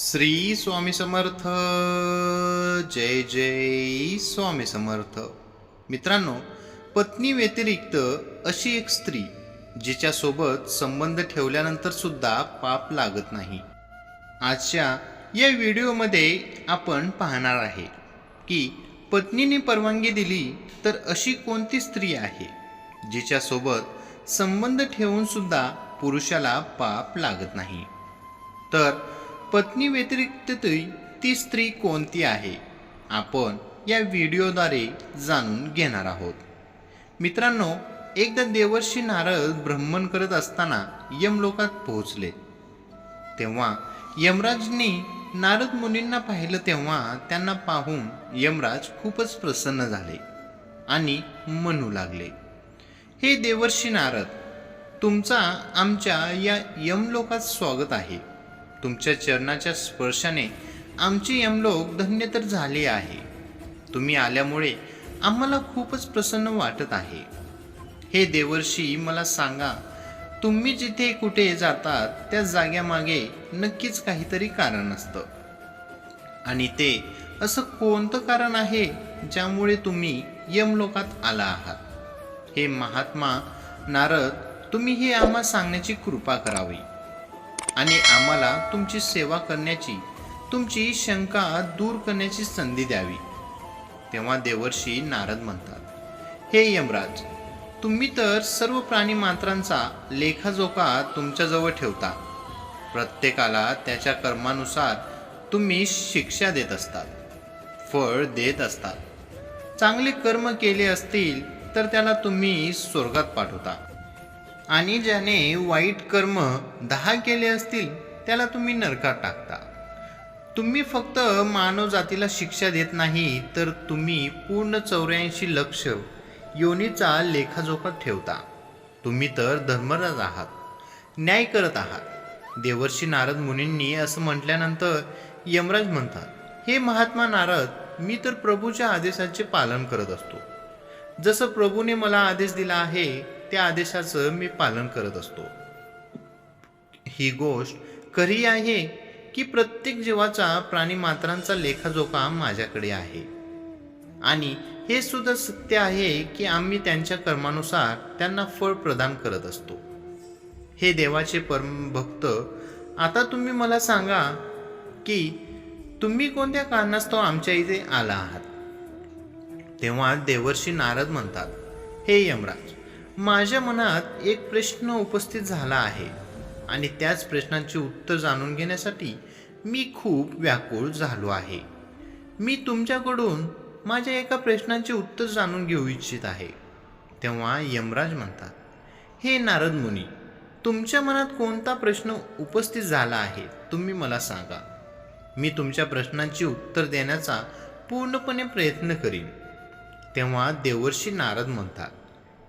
श्री स्वामी समर्थ. जय जय स्वामी समर्थ. मित्रांनो पत्नी व्यतिरिक्त अशी एक स्त्री जिच्यासोबत संबंध ठेवल्यानंतर सुद्धा पाप लागत नाही. आजच्या या व्हिडिओमध्ये आपण पाहणार आहे की पत्नीने परवानगी दिली तर अशी कोणती स्त्री आहे जिच्यासोबत संबंध ठेवून सुद्धा पुरुषाला पाप लागत नाही. तर पत्नी व्यतिरिक्त ती स्त्री कोणती आहे आपण या व्हिडिओद्वारे जाणून घेणार आहोत. मित्रांनो एकदा देवर्षी नारद भ्रमण करत असताना यमलोकात पोहोचले. तेव्हा यमराजनी नारद मुनींना पाहिलं तेव्हा त्यांना पाहून यमराज खूपच प्रसन्न झाले आणि म्हणू लागले हे देवर्षी नारद तुमचा आमच्या या यमलोकात स्वागत आहे. तुमच्या चरणाच्या स्पर्शाने आमची यमलोक धन्य तर झाले आहे. तुम्ही आल्यामुळे आम्हाला खूपच प्रसन्न वाटत आहे. हे देवर्षी मला सांगा तुम्ही जिथे कुठे जातात त्या जाग्यामागे नक्कीच काहीतरी कारण असतं. आणि ते असं कोणतं कारण आहे ज्यामुळे तुम्ही यमलोकात आला आहात? हे महात्मा नारद तुम्ही हे आम्हा सांगण्याची कृपा करावी. आणि आम्हाला तुमची सेवा करण्याची तुमची शंका दूर करण्याची संधी द्यावी. तेव्हा देवर्षी नारद म्हणतात हे यमराज तुम्ही तर सर्व प्राणी मात्रांचा लेखाजोखा तुमच्याजवळ ठेवता. प्रत्येकाला त्याच्या कर्मानुसार तुम्ही शिक्षा देत असतात फळ देत असतात. चांगले कर्म केले असतील तर त्याला तुम्ही स्वर्गात पाठवता. आणि ज्याने वाईट कर्म दहा केले असतील त्याला तुम्ही नरकात टाकता. तुम्ही फक्त मानव जातीला शिक्षा देत नाही तर तुम्ही पूर्ण चौऱ्याऐंशी लक्ष योनीचा लेखाजोखा ठेवता. तुम्ही तर धर्मराज आहात न्याय करत आहात. देवर्षी नारद मुनींनी असं म्हटल्यानंतर यमराज म्हणतात हे महात्मा नारद मी तर प्रभूच्या आदेशाचे पालन करत असतो. जसं प्रभूने मला आदेश दिला आहे त्या आदेशाचं मी पालन करत असतो. ही गोष्ट खरी आहे की प्रत्येक जीवाचा प्राणी मात्रांचा लेखाजोखा माझ्याकडे आहे. आणि हे सुद्धा सत्य आहे की आम्ही त्यांच्या कर्मानुसार त्यांना फळ प्रदान करत असतो. हे देवाचे परम भक्त आता तुम्ही मला सांगा की तुम्ही कोणत्या कारणास्तव आमच्या इथे आला आहात? तेव्हा देवर्षी नारद म्हणतात हे यमराज माझ्या मनात एक प्रश्न उपस्थित झाला आहे आणि त्याच प्रश्नांचे उत्तर जाणून घेण्यासाठी मी खूप व्याकुळ झालो आहे. मी तुमच्याकडून माझ्या एका प्रश्नाचे उत्तर जाणून घेऊ इच्छित आहे. तेव्हा यमराज म्हणतात हे नारद मुनी तुमच्या मनात कोणता प्रश्न उपस्थित झाला आहे तुम्ही मला सांगा. मी तुमच्या प्रश्नांची उत्तर देण्याचा पूर्णपणे प्रयत्न करीन. तेव्हा देवर्षी नारद म्हणतात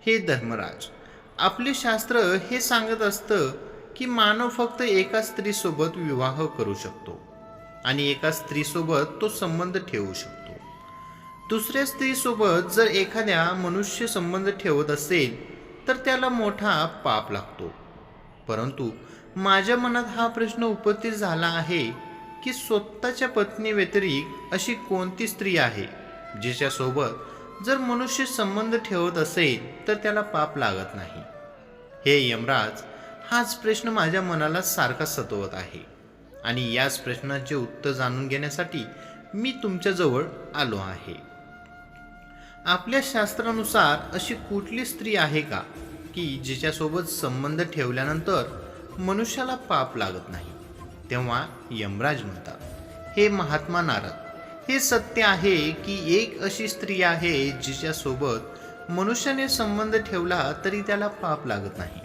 हे धर्मराज. आपले शास्त्र हे सांगत असतं की मानव फक्त एका स्त्रीसोबत विवाह करू शकतो आणि एका स्त्रीसोबत तो संबंध ठेवू शकतो. दुसऱ्या स्त्रीसोबत जर एखाद्या मनुष्य संबंध ठेवत असेल तर त्याला मोठा पाप लागतो. परंतु माझ्या मनात हा प्रश्न उपस्थित झाला आहे की स्वतःच्या पत्नी व्यतिरिक्त अशी कोणती स्त्री आहे जिच्यासोबत जर मनुष्य संबंध ठेवत असेल तर त्याला पाप लागत नाही. हे यमराज हाच प्रश्न माझ्या मनाला सारखा सतवत आहे. आणि याच प्रश्नाचे उत्तर जाणून घेण्यासाठी मी तुमच्याजवळ आलो आहे. आपल्या शास्त्रानुसार अशी कुठली स्त्री आहे का की जिच्यासोबत संबंध ठेवल्यानंतर मनुष्याला पाप लागत नाही? तेव्हा यमराज म्हणतात हे महात्मा नारद हे सत्य आहे की एक अशी स्त्री आहे जिच्यासोबत मनुष्याने संबंध ठेवला तरी त्याला पाप लागत नाही.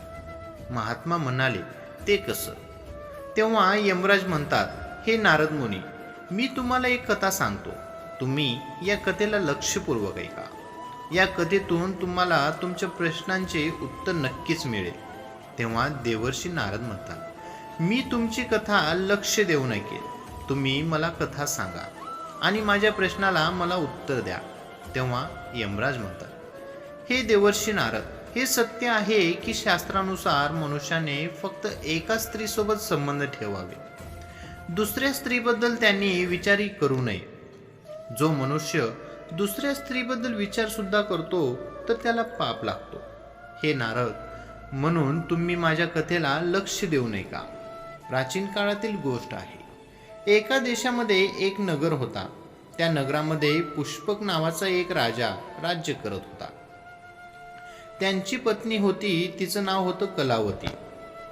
महात्मा म्हणाले ते कसं? तेव्हा यमराज म्हणतात हे नारद मुनी मी तुम्हाला एक कथा सांगतो. तुम्ही या कथेला लक्षपूर्वक ऐका. या कथेतून तुम्हाला तुमच्या प्रश्नांचे उत्तर नक्कीच मिळेल. तेव्हा देवर्षी नारद म्हणतात मी तुमची कथा लक्ष देऊ ऐकेल तुम्ही मला कथा सांगा. आणि माझ्या प्रश्नाला मला उत्तर द्या तेव्हा यमराज म्हणतात. हे देवर्षी नारद हे सत्य आहे की शास्त्रानुसार मनुष्याने फक्त एका स्त्रीसोबत संबंध ठेवावे. दुसऱ्या स्त्रीबद्दल त्यांनी विचारही करू नये. जो मनुष्य दुसऱ्या स्त्रीबद्दल विचार सुद्धा करतो तर त्याला पाप लागतो. हे नारद म्हणून तुम्ही माझ्या कथेला लक्ष देऊ नये का प्राचीन काळातील गोष्ट आहे. एका देशामध्ये एक नगर होता. त्या नगरामध्ये पुष्पक नावाचा एक राजा राज्य करत होता. त्यांची पत्नी होती तिचं नाव होतं कलावती.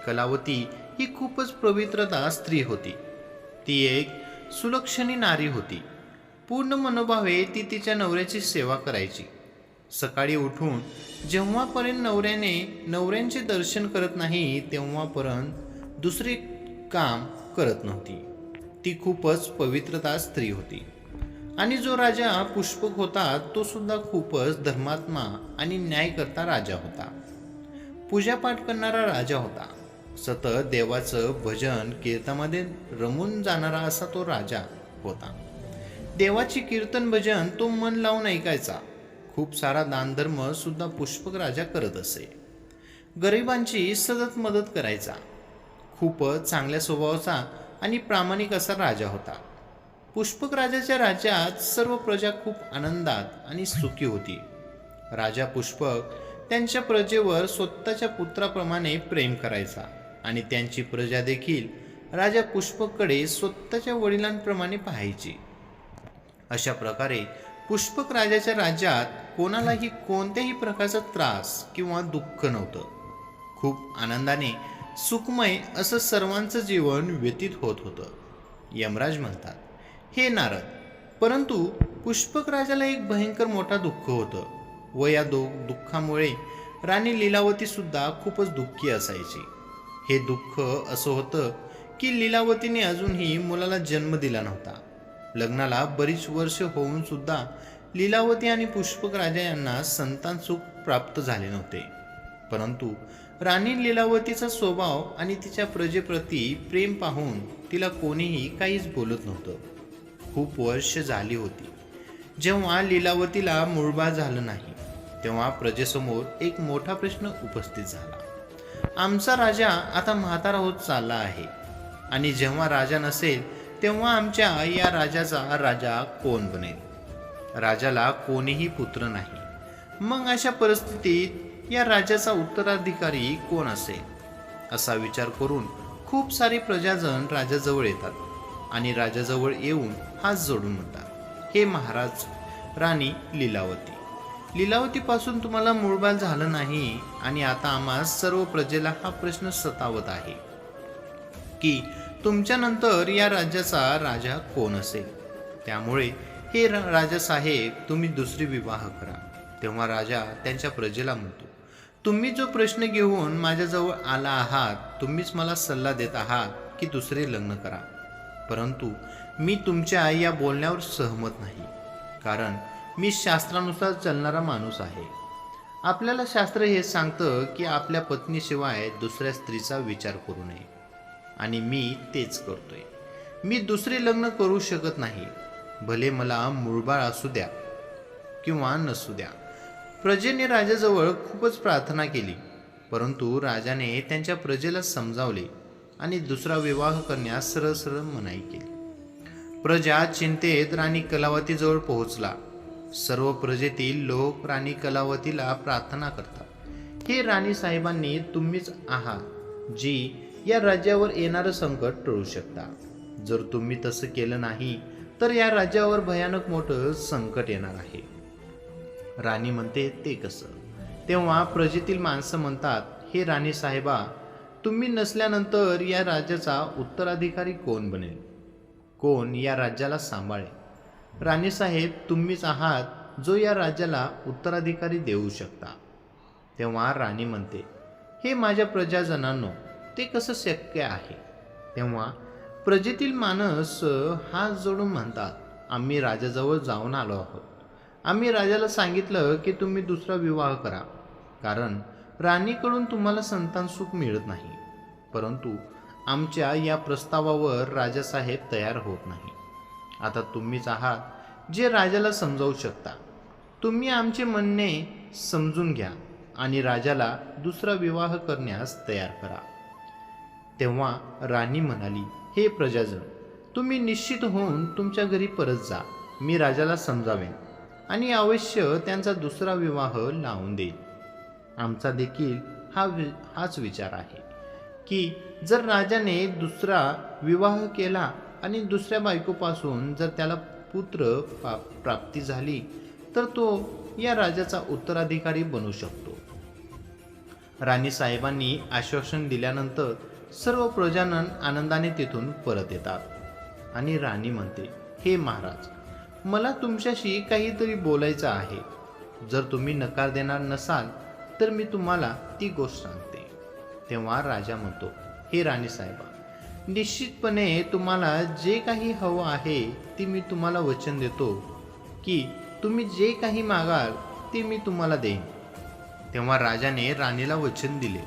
कलावती ही खूपच पवित्रता स्त्री होती. ती एक सुलक्षणी नारी होती. पूर्ण मनोभावे ती तिच्या नवऱ्याची सेवा करायची. सकाळी उठून जेव्हापर्यंत नवऱ्याने नवऱ्यांचे दर्शन करत नाही तेव्हापर्यंत दुसरे काम करत नव्हती. ती खूपच पवित्रता स्त्री होती. आणि जो राजा पुष्पक होता तो सुद्धा खूपच धर्मात्मा आणि न्यायकर्ता राजा होता. पूजापाठ करणारा राजा होता. सतत देवाचं भजन कीर्तनामध्ये रमून जाणारा असा तो राजा होता. देवाची कीर्तन भजन तो मन लावून ऐकायचा. खूप सारा दानधर्म सुद्धा पुष्पक राजा करत असे. गरिबांची सतत मदत करायचा. खूपच चांगल्या स्वभावाचा आणि प्रामाणिक असा राजा होता. पुष्पक राजाच्या राज्यात सर्व प्रजा खूप आनंदात आणि सुखी होती. राजा पुष्पक त्यांच्या प्रजेवर स्वतःच्या पुत्राप्रमाणे प्रेम करायचा आणि त्यांची प्रजा देखील राजा पुष्पककडे स्वतःच्या वडिलांप्रमाणे पाहायची. अशा प्रकारे पुष्पक राजाच्या राज्यात कोणालाही कोणत्याही प्रकारचा त्रास किंवा दुःख नव्हतं. खूप आनंदाने सुखमय असं सर्वांचं जीवन व्यतीत होत होतं. यमराज म्हणतात हे नारद परंतु पुष्पक राजाला एक भयंकर मोठा दुःख होतं. व या दो दुःखामुळे राणी लीलावतीसुद्धा खूपच दुःखी असायची. हे दुःख असं होतं की लीलावतीने अजूनही मुलाला जन्म दिला नव्हता. लग्नाला बरीच वर्ष होऊन सुद्धा लीलावती आणि पुष्पक राजा यांना संतान सुख प्राप्त झाले नव्हते. परंतु राणी लीलावतीचा स्वभाव आणि तिच्या प्रजेप्रती प्रेम पाहून तिला कोणीही काहीच बोलत नव्हतं. खूप वर्ष झाली होती. जेव्हा लीलावतीला मूळबाळ झालं नाही तेव्हा प्रजेसमोर एक मोठा प्रश्न उपस्थित झाला. आमचा राजा आता म्हातारा होत चालला आहे. आणि जेव्हा राजा नसेल तेव्हा आमच्या या राजाचा राजा कोण बनेल? राजाला कोणीही पुत्र नाही. मग अशा परिस्थितीत या राजाचा उत्तराधिकारी कोण असेल असा विचार करून खूप सारे प्रजाजन राजाजवळ येतात आणि राजाजवळ येऊन हात जोडून म्हणतात हे महाराज राणी लीलावती लीलावतीपासून तुम्हाला मूळबाल झालं नाही आणि आता आम्हा सर्व प्रजेला हा प्रश्न सतावत आहे की तुमच्यानंतर या राज्याचा राजा कोण असेल? त्यामुळे हे राजा साहेब तुम्ही दुसरी विवाह करा. तेव्हा राजा त्यांच्या प्रजेला म्हणतो तुम्ही जो प्रश्न घेऊन माझ्याजवळ आला आहात तुम्हीच मला सल्ला देत आहात की दुसरे लग्न करा. परंतु मी तुमच्या या बोलण्यावर सहमत नाही. कारण मी शास्त्रानुसार चालणारा माणूस आहे. आपल्याला शास्त्र हे सांगतं की आपल्या पत्नीशिवाय दुसऱ्या स्त्रीचा विचार करू नये. आणि मी तेच करतोय. मी दुसरे लग्न करू शकत नाही. भले मला मुळबाळ असू द्या किंवा नसू द्या. प्रजेने राजाजवळ खूपच प्रार्थना केली. परंतु राजाने त्यांच्या प्रजेला समजावले आणि दुसरा विवाह करण्यास सरळ सरळ मनाई केली. प्रजा चिंतेत राणी कलावतीजवळ पोहोचला. सर्व प्रजेतील लोक राणी कलावतीला प्रार्थना करतात. हे राणी साहेबांनी तुम्हीच आहात जी या राज्यावर येणारं संकट टळू शकता. जर तुम्ही तसं केलं नाही तर या राज्यावर भयानक मोठं संकट येणार आहे. राणी म्हणते ते कसं? तेव्हा प्रजेतील माणसं म्हणतात हे राणी साहेबा तुम्ही नसल्यानंतर या राज्याचा उत्तराधिकारी कोण बनेल? कोण या राज्याला सांभाळेल? राणीसाहेब तुम्हीच आहात जो या राज्याला उत्तराधिकारी देऊ शकता. तेव्हा राणी म्हणते हे माझ्या प्रजाजनांनो ते कसं शक्य आहे? तेव्हा प्रजेतील माणस हात जोडून म्हणतात आम्ही राजाजवळ जाऊन आलो आहोत. आम्ही राजाला सांगितलं की तुम्ही दुसरा विवाह करा. कारण राणीकडून तुम्हाला संतान सुख मिळत नाही. परंतु आमच्या या प्रस्तावावर राजासाहेब तयार होत नाही. आता तुम्हीच आहात जे राजाला समजावू शकता. तुम्ही आमचे म्हणणे समजून घ्या आणि राजाला दुसरा विवाह करण्यास तयार करा. तेव्हा राणी म्हणाली हे प्रजाजन तुम्ही निश्चित होऊन तुमच्या घरी परत जा. मी राजाला समजावेन. आणि अवश्य त्यांचा दुसरा विवाह लावून देईल. आमचा देखील हा वि हाच विचार आहे की जर राजाने दुसरा विवाह केला आणि दुसऱ्या बायकोपासून जर त्याला पुत्र पा प्राप्ती झाली तर तो या राजाचा उत्तराधिकारी बनू शकतो. राणी साहेबांनी आश्वासन दिल्यानंतर सर्व प्रजानन आनंदाने तिथून परत येतात आणि राणी म्हणते हे महाराज मला तुमच्याशी काहीतरी बोलायचं आहे. जर तुम्ही नकार देणार नसाल तर मी तुम्हाला ती गोष्ट सांगते. तेव्हा राजा म्हणतो हे राणी साहेबा निश्चितपणे तुम्हाला जे काही हवं आहे ते मी तुम्हाला वचन देतो की तुम्ही जे काही मागाल ते मी तुम्हाला देईन. तेव्हा राजाने राणीला वचन दिले.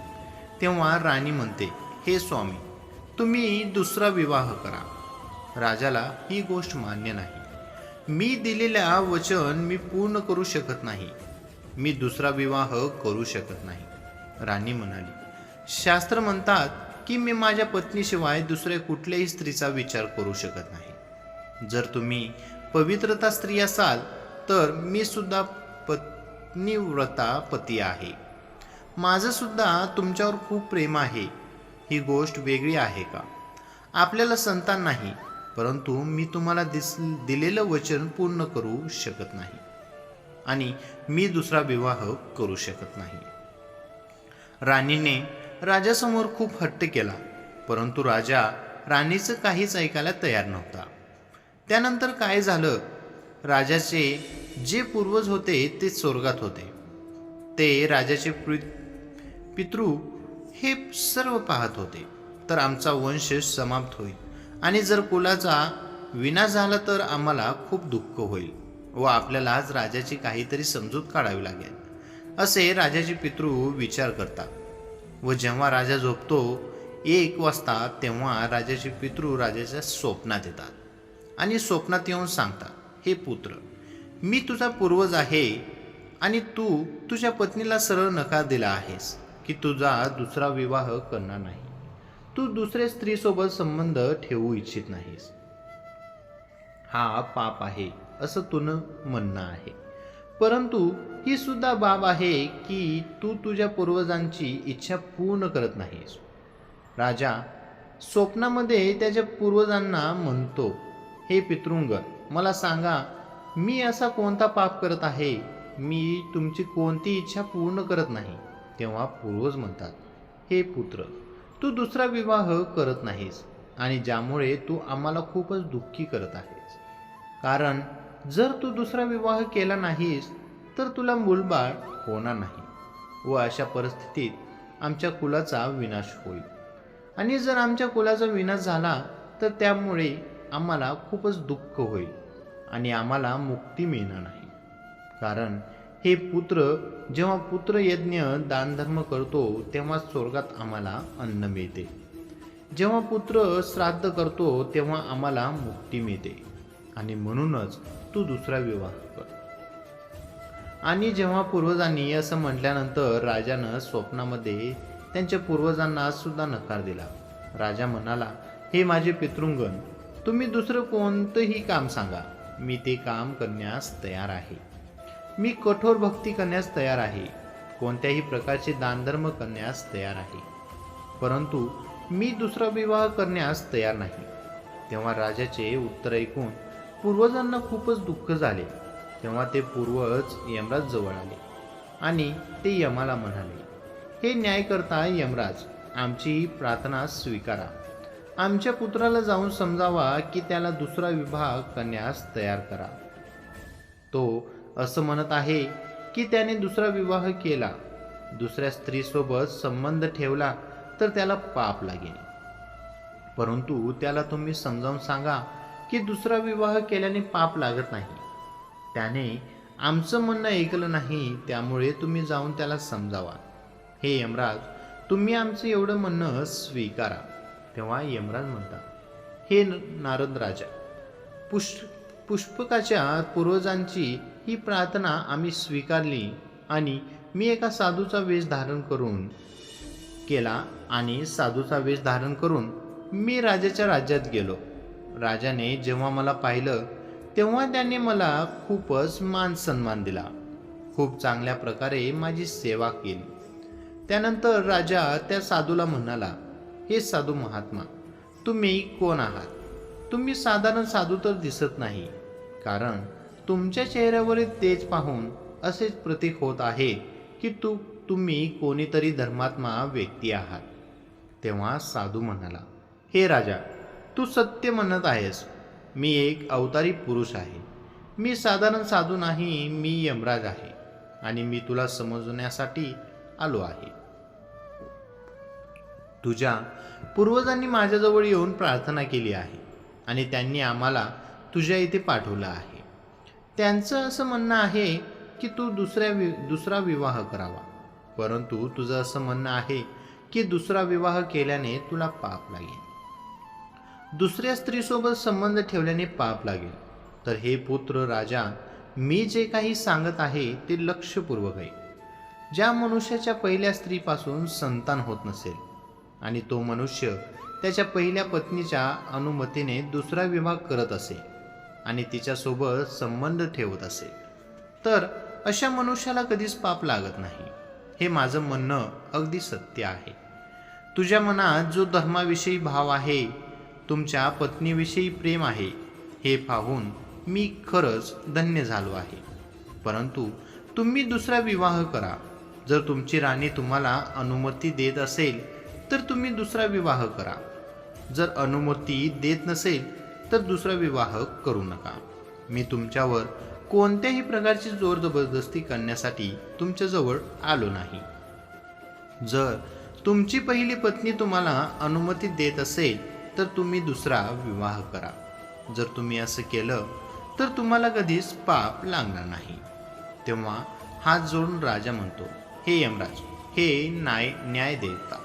तेव्हा राणी म्हणते हे स्वामी तुम्ही दुसरा विवाह करा. राजाला ही गोष्ट मान्य नाही. मी दिलेल्या वचन मी पूर्ण करू शकत नाही. मी दुसरा विवाह करू शकत नाही. राणी म्हणाली शास्त्र म्हणतात की मी माझ्या पत्नीशिवाय दुसऱ्या कुठल्याही स्त्रीचा विचार करू शकत नाही. जर तुम्ही पवित्रता स्त्री असाल तर मी सुद्धा पत्नीव्रता पती आहे. माझं सुद्धा तुमच्यावर खूप प्रेम आहे. ही गोष्ट वेगळी आहे का? आपल्याला संतान नाही. परंतु मी तुम्हाला दिस दिलेलं वचन पूर्ण करू शकत नाही. आणि मी दुसरा विवाह करू शकत नाही. राणीने राजासमोर खूप हट्ट केला परंतु राजा राणीचं काहीच ऐकायला तयार नव्हता. त्यानंतर काय झालं? राजाचे जे पूर्वज होते ते स्वर्गात होते. ते राजाचे पितृ हे सर्व पाहत होते. तर आमचा वंश समाप्त होईल. आणि जर कुलाचा विनाश झाला तर आम्हाला खूप दुःख होईल व आपल्याला आज राजाची काहीतरी समजूत काढावी लागेल असे राजाचे पितृ विचार करतात. व जेव्हा राजा झोपतो एक वाजता तेव्हा राजाचे पितृ राजाच्या स्वप्नात येतात आणि स्वप्नात येऊन सांगतात हे पुत्र मी तुझा पूर्वज आहे आणि तू तुझ्या पत्नीला सरळ नकार दिला आहेस की तुझा दुसरा विवाह करणार नाही. तू दुसऱ्या स्त्रीसोबत संबंध ठेवू इच्छित नाहीस. हा पाप आहे असं तुनं म्हणणं आहे. परंतु ही सुद्धा बाब आहे की तू तुझ्या पूर्वजांची इच्छा पूर्ण करत नाहीस. राजा स्वप्नामध्ये त्याच्या पूर्वजांना म्हणतो हे पितृंग मला सांगा मी असा कोणता पाप करत आहे? मी तुमची कोणती इच्छा पूर्ण करत नाही. तेव्हा पूर्वज म्हणतात हे पुत्र तू दुसरा विवाह करत नाहीस आणि ज्यामुळे तू आम्हाला खूपच दुःखी करत आहेस. कारण जर तू दुसरा विवाह केला नाहीस तर तुला मूलबाळ होणार नाही व अशा परिस्थितीत आमच्या कुलाचा विनाश होईल. आणि जर आमच्या कुलाचा विनाश झाला तर त्यामुळे आम्हाला खूपच दुःख होईल आणि आम्हाला मुक्ती मिळणार नाही. कारण हे पुत्र जेव्हा पुत्र यज्ञ दानधर्म करतो तेव्हा स्वर्गात आम्हाला अन्न मिळते. जेव्हा पुत्र श्राद्ध करतो तेव्हा आम्हाला मुक्ती मिळते. आणि म्हणूनच तू दुसरा विवाह कर. आणि जेव्हा पूर्वजांनी असं म्हटल्यानंतर राजानं स्वप्नामध्ये त्यांच्या पूर्वजांना सुद्धा नकार दिला. राजा म्हणाला हे माझे पितृंगण तुम्ही दुसरं कोणतंही काम सांगा. मी ते काम करण्यास तयार आहे. मी कठोर भक्ती करण्यास तयार आहे. कोणत्याही प्रकारचे दानधर्म करण्यास तयार आहे. परंतु मी दुसरा विवाह करण्यास तयार नाही. तेव्हा राजाचे उत्तर ऐकून पूर्वजांना खूपच दुःख झाले. तेव्हा ते पूर्वज यमराज जवळ आले आणि ते यमाला म्हणाले हे न्यायकर्ता यमराज आमची प्रार्थना स्वीकारा. आमच्या पुत्राला जाऊन समजावा की त्याला दुसरा विवाह करण्यास तयार करा. तो असं म्हणत आहे की त्याने दुसरा विवाह केला. दुसऱ्या स्त्रीसोबत संबंध ठेवला तर त्याला पाप लागेल. परंतु त्याला तुम्ही समजावून सांगा की दुसरा विवाह केल्याने पाप लागत नाही. त्याने आमचं म्हणणं ऐकलं नाही त्यामुळे तुम्ही जाऊन त्याला समजावा. हे यमराज तुम्ही आमचं एवढं म्हणणं स्वीकारा तेव्हा यमराज म्हणतात. हे नारद राजा पुष पुष्पकाच्या पूर्वजांची ही प्रार्थना आम्ही स्वीकारली आणि मी एका साधूचा वेश धारण करून केला आणि साधूचा वेश धारण करून मी राजाच्या राज्यात गेलो. राजाने जेव्हा मला पाहिलं तेव्हा त्याने मला खूपच मान सन्मान दिला. खूप चांगल्या प्रकारे माझी सेवा केली. त्यानंतर राजा त्या साधूला म्हणाला हे साधू महात्मा तुम्ही कोण आहात? तुम्ही साधारण साधू तर दिसत नाही. कारण तुमच्या चेहऱ्यावरील तेज पाहून असेच प्रतीक होत आहे की तू तुम्ही कोणीतरी धर्मात्मा व्यक्ती आहात. तेव्हा साधू म्हणाला हे राजा तू सत्य म्हणत आहेस. मी एक अवतारी पुरुष आहे. मी साधारण साधू नाही मी यमराज आहे आणि मी तुला समजण्यासाठी आलो आहे. तुझ्या पूर्वजांनी माझ्याजवळ येऊन प्रार्थना केली आहे आणि त्यांनी आम्हाला तुझ्या इथे पाठवलं आहे. त्यांचं असं म्हणणं आहे की तू दुसऱ्या वि दुसरा विवाह करावा. परंतु तुझं असं म्हणणं आहे की दुसरा विवाह केल्याने तुला पाप लागेल. दुसऱ्या स्त्रीसोबत संबंध ठेवल्याने पाप लागेल. तर हे पुत्र राजा मी जे काही सांगत आहे ते लक्षपूर्वक आहे ज्या मनुष्याच्या पहिल्या स्त्रीपासून संतान होत नसेल आणि तो मनुष्य त्याच्या पहिल्या पत्नीच्या अनुमतीने दुसरा विवाह करत असेल आणि तिच्यासोबत संबंध ठेवत असेल तर अशा मनुष्याला कधीच पाप लागत नाही. हे माझं म्हणणं अगदी सत्य आहे. तुझ्या मनात जो धर्माविषयी भाव आहे तुमच्या पत्नीविषयी प्रेम आहे हे पाहून मी खरंच धन्य झालो आहे. परंतु तुम्ही दुसरा विवाह करा. जर तुमची राणी तुम्हाला अनुमती देत असेल तर तुम्ही दुसरा विवाह करा. जर अनुमती देत नसेल तर दुसरा विवाह करू नका. मी तुमच्यावर कोणत्याही प्रकारची जोर जबरदस्ती करण्यासाठी तुमच्याजवळ आलो नाही. जर तुमची पहिली पत्नी तुम्हाला अनुमती देत असेल तर तुम्ही दुसरा विवाह करा. जर तुम्ही असं केलं तर तुम्हाला कधीच पाप लागणार नाही. तेव्हा हात जोडून राजा म्हणतो हे यमराज हे न्याय न्याय देवता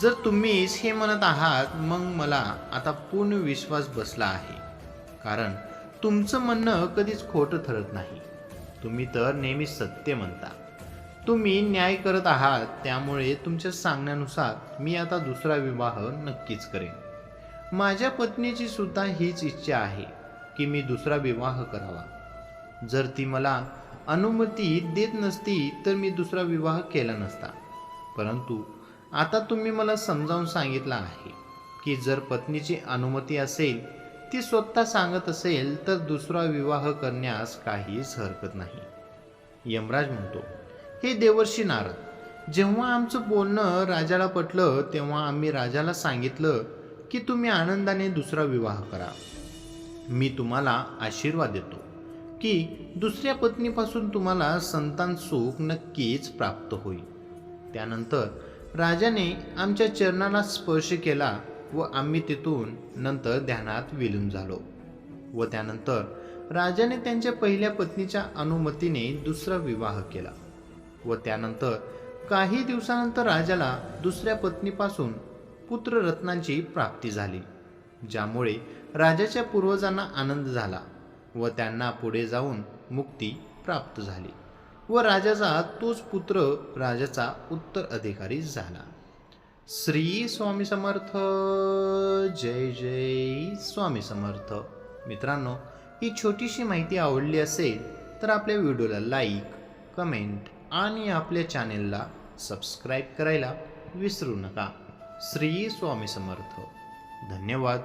जर तुम्हीच हे म्हणत आहात मग मला आता पूर्ण विश्वास बसला आहे. कारण तुमचं म्हणणं कधीच खोटं ठरत नाही. तुम्ही तर नेहमी सत्य म्हणता. तुम्ही न्याय करत आहात त्यामुळे तुमच्या सांगण्यानुसार मी आता दुसरा विवाह नक्कीच करेन. माझ्या पत्नीची सुद्धा हीच इच्छा आहे की मी दुसरा विवाह करावा. जर ती मला अनुमती देत नसती तर मी दुसरा विवाह केला नसता. परंतु आता तुम्ही मला समजावून सांगितलं आहे की जर पत्नीची अनुमती असेल ती स्वतः सांगत असेल तर दुसरा विवाह करण्यास काहीच हरकत नाही. यमराज म्हणतो हे देवर्षी नारद जेव्हा आमचं बोलणं राजाला पटलं तेव्हा आम्ही राजाला सांगितलं की तुम्ही आनंदाने दुसरा विवाह करा. मी तुम्हाला आशीर्वाद देतो की दुसऱ्या पत्नीपासून तुम्हाला संतान सुख नक्कीच प्राप्त होईल. त्यानंतर राजाने आमच्या चरणाला स्पर्श केला व आम्ही तिथून नंतर ध्यानात विलीन झालो. व त्यानंतर राजाने त्यांच्या पहिल्या पत्नीच्या अनुमतीने दुसरा विवाह केला. व त्यानंतर काही दिवसानंतर राजाला दुसऱ्या पत्नीपासून पुत्ररत्नांची प्राप्ती झाली ज्यामुळे राजाच्या पूर्वजांना आनंद झाला व त्यांना पुढे जाऊन मुक्ती प्राप्त झाली. व राजाचा तोच पुत्र राजाचा उत्तर अधिकारी झाला. श्री स्वामी समर्थ. जय जय स्वामी समर्थ. मित्रांनो ही छोटीशी माहिती आवडली असेल तर आपल्या व्हिडिओला लाईक कमेंट आणि आपल्या चॅनेलला सबस्क्राईब करायला विसरू नका. श्री स्वामी समर्थ. धन्यवाद.